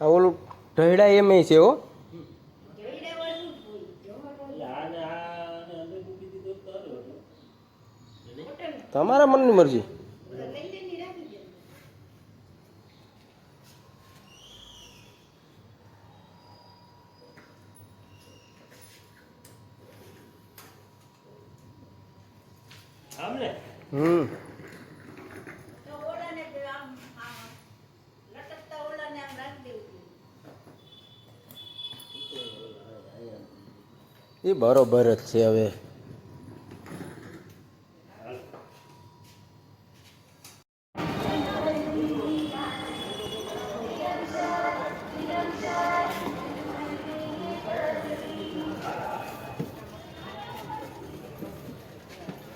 આ ઓલું ઢળડા એમ છે હો. તમારા મનની મરજી. હમ. એ બરોબર જ છે હવે.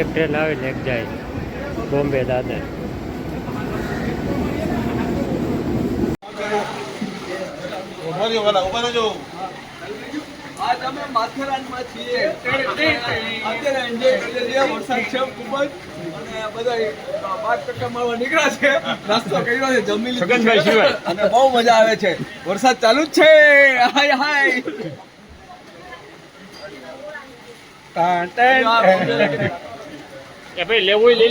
એક ટ્રેન આવે ને એક જાય. બોમ્બે દાદર આજ અમે માથેરાનમાં છીએ. અત્યારે એન્જોય કરી રહ્યા વરસાદ છે ખૂબ જ. અને બધા પાંચ ટકા મારવા નીકળ્યા છે. નાસ્તો કર્યો છે જમી લીધું. અને બહુ મજા આવે છે. વરસાદ ચાલુ જ છે. હાય હાય. એ ભાઈ લેવું લઈ લે.